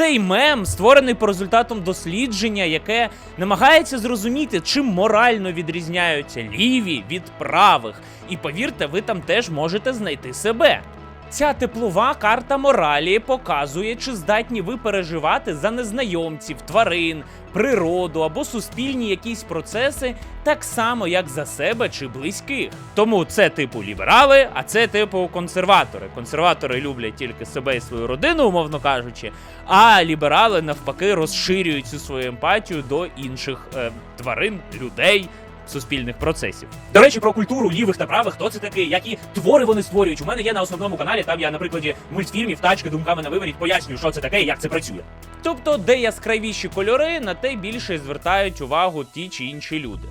Цей мем створений по результатам дослідження, яке намагається зрозуміти, чим морально відрізняються ліві від правих. І повірте, ви там теж можете знайти себе. Ця теплова карта моралі показує, чи здатні ви переживати за незнайомців, тварин, природу або суспільні якісь процеси, так само, як за себе чи близьких. Тому це типу ліберали, а це типу консерватори. Консерватори люблять тільки себе і свою родину, умовно кажучи, а ліберали навпаки розширюють цю свою емпатію до інших е, тварин, людей. Суспільних процесів. До речі, про культуру лівих та правих, хто це такий, які твори вони створюють. У мене є на основному каналі. Там я на прикладі мультфільмів, тачки, думками на виворіт пояснюю, що це таке і як це працює. Тобто, де яскравіші кольори, на те більше звертають увагу ті чи інші люди.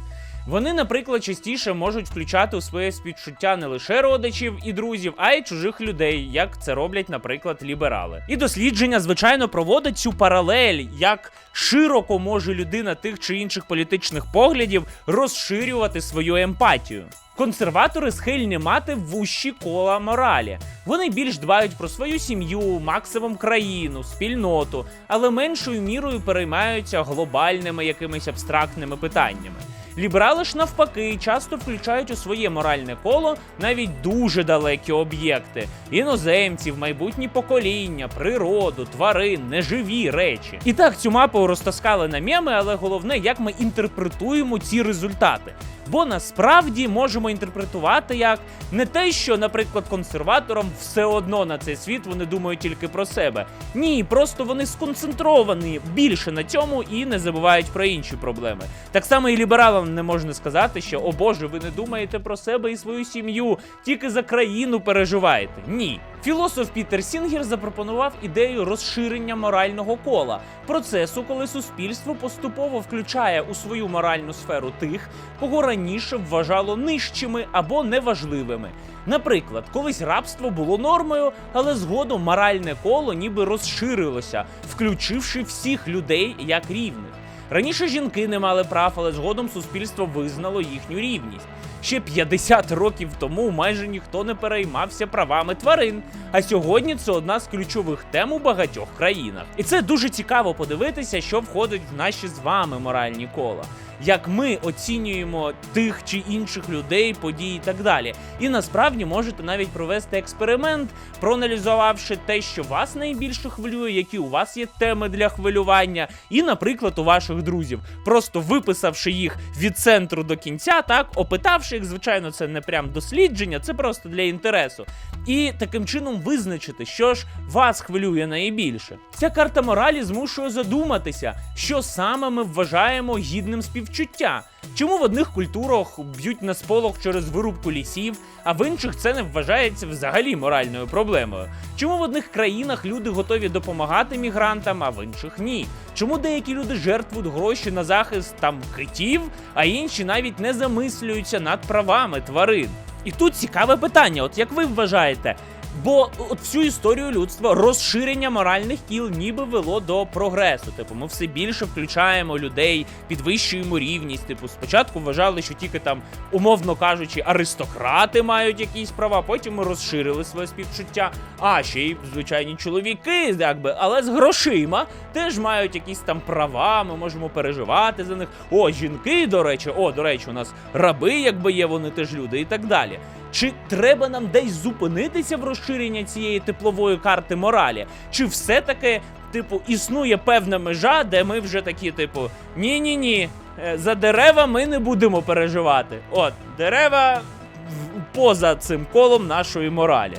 Вони, наприклад, частіше можуть включати у своє співчуття не лише родичів і друзів, а й чужих людей, як це роблять, наприклад, ліберали. І дослідження, звичайно, проводить цю паралель, як широко може людина тих чи інших політичних поглядів розширювати свою емпатію. Консерватори схильні мати вущі кола моралі. Вони більш дбають про свою сім'ю, максимум країну, спільноту, але меншою мірою переймаються глобальними якимись абстрактними питаннями. Ліберали ж навпаки часто включають у своє моральне коло навіть дуже далекі об'єкти: іноземців, майбутні покоління, природу, тварин, неживі речі. І так цю мапу розтаскали на меми, але головне, як ми інтерпретуємо ці результати. Бо насправді можемо інтерпретувати як не те, що, наприклад, консерваторам все одно на цей світ вони думають тільки про себе. Ні, просто вони сконцентровані більше на цьому і не забувають про інші проблеми. Так само і лібералам не можна сказати, що о Боже, ви не думаєте про себе і свою сім'ю, тільки за країну переживаєте. Ні. Філософ Пітер Сінгер запропонував ідею розширення морального кола, процесу, коли суспільство поступово включає у свою моральну сферу тих, кого раніше вважало нижчими або неважливими. Наприклад, колись рабство було нормою, але згодом моральне коло ніби розширилося, включивши всіх людей як рівних. Раніше жінки не мали прав, але згодом суспільство визнало їхню рівність. Ще 50 років тому майже ніхто не переймався правами тварин. А сьогодні це одна з ключових тем у багатьох країнах. І це дуже цікаво подивитися, що входить в наші з вами моральні кола. Як ми оцінюємо тих чи інших людей, події і так далі. І насправді можете навіть провести експеримент, проаналізувавши те, що вас найбільше хвилює, які у вас є теми для хвилювання, і, наприклад, у ваших друзів, просто виписавши їх від центру до кінця, так опитавши їх, звичайно, це не прям дослідження, це просто для інтересу. І таким чином визначити, що ж вас хвилює найбільше. Ця карта моралі змушує задуматися, що саме ми вважаємо гідним співчуття. Чому в одних культурах б'ють на сполох через вирубку лісів, а в інших це не вважається взагалі моральною проблемою? Чому в одних країнах люди готові допомагати мігрантам, а в інших ні? Чому деякі люди жертвують гроші на захист там китів, а інші навіть не замислюються над правами тварин? І тут цікаве питання: от як ви вважаєте? Бо от всю історію людства розширення моральних кіл ніби вело до прогресу. Типу, ми все більше включаємо людей, підвищуємо рівність. Типу, спочатку вважали, що тільки там, умовно кажучи, аристократи мають якісь права. Потім ми розширили своє співчуття. А ще й звичайні чоловіки, якби, але з грошима теж мають якісь там права. Ми можемо переживати за них. О, жінки, до речі, о, до речі, у нас раби, якби є, вони теж люди, і так далі. Чи треба нам десь зупинитися в розширенні цієї теплової карти моралі? Чи все-таки, типу, існує певна межа, де ми вже такі, типу, ні-ні ні, е, за дерева ми не будемо переживати. От, дерева поза цим колом нашої моралі.